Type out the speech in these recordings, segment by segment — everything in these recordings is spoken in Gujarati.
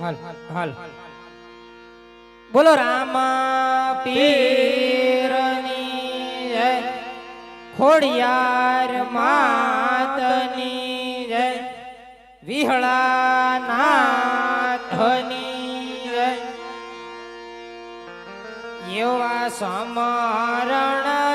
હાલ. હાલ. બોલો રામા પીરની જય. ખોડિયાર માતની જય. વિહળા યુવા સમરણ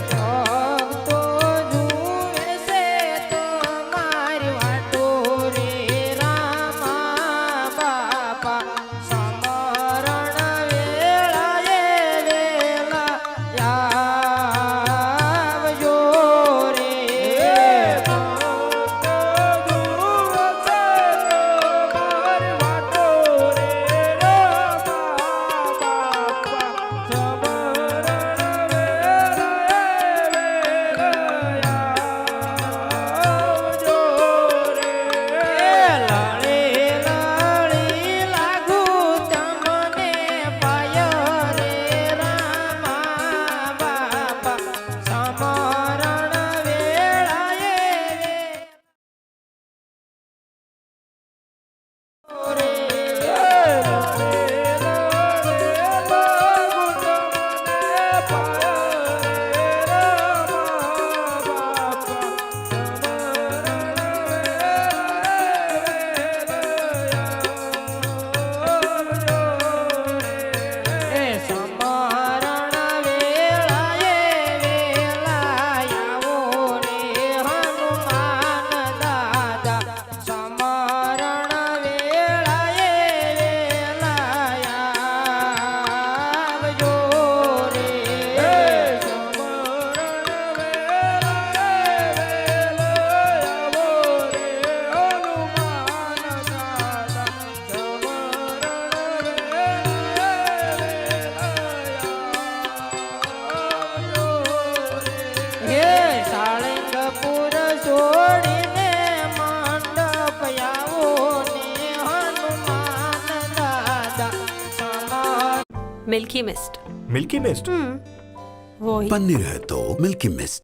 Fire. Milky mist milky mist paneer હે તો મિલ્કી મિસ્ટ